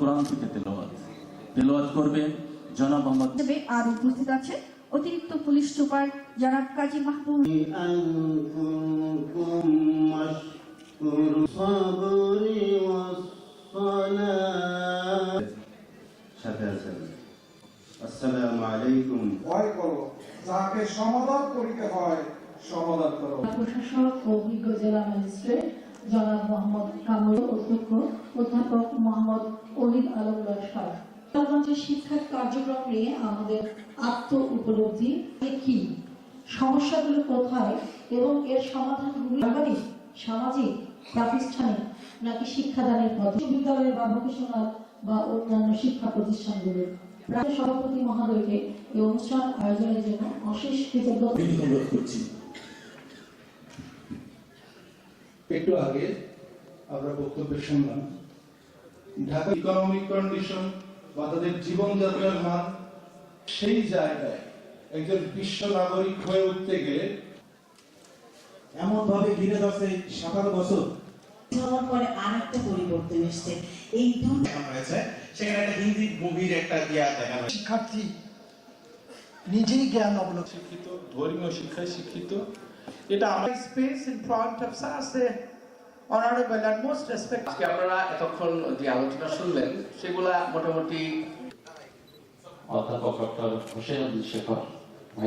কোরআন থেকে তেলাওয়াত। তেলাওয়াত করবে জনাব আর উপস্থিত আছে অতিরিক্ত পুলিশ সুপার জনাব কাজী মাহবুব। সমাধান হয় সমাধান করো। প্রশাসক ও অভিজ্ঞ জেলা ম্যাজিস্ট্রেট মোহাম্মদ কামরুল অধ্যক্ষ অধ্যাপক মোহাম্মদ অলিদ আলম লস্কর। গোপালগঞ্জের কার্যক্রম নিয়ে আমাদের আত্ম উপলব্ধি কি? সমস্যাগুলো কোথায় এবং এর সমাধানগুলি সামাজিক, প্রাতিষ্ঠানিক নাকি শিক্ষাদানের পথ? বিদ্যালয় বা ভোকেশনাল বা অন্যান্য শিক্ষা প্রতিষ্ঠানগুলো। প্রায় সভাপতি মহোদয়কে এই অনুষ্ঠান আয়োজনের জন্য অশেষ কৃতজ্ঞতা করছি। একটু আগে আমরা বক্তব্য শুনলাম। ঢাকা ইকোনমিক কন্ডিশন বা তাদের জীবনযাত্রার মান সেই জায়গায় একজন বিশ্ব নাগরিক হয়ে উঠতে গেলে এমন ভাবে ঘিরে ধরছে সাতারো বছর। হওয়ার পরে আর একটা পরিবর্তন এসছে। এই দুটো দেখানো হয়েছে। সেখানে একটা হিন্দি মুভির একটা ইয়া দেখানো। শিক্ষার্থী নিজেই জ্ঞান অবলম্বন। শিক্ষিত ধর্মীয় শিক্ষায় শিক্ষিত। এটা আমার space in front of us, the honorable most respect আজকে আপনারা এতক্ষণ যে আলোচনা শুনলেন সেগুলা মোটামুটি অধ্যাপক ডক্টর হোসেন শেখর।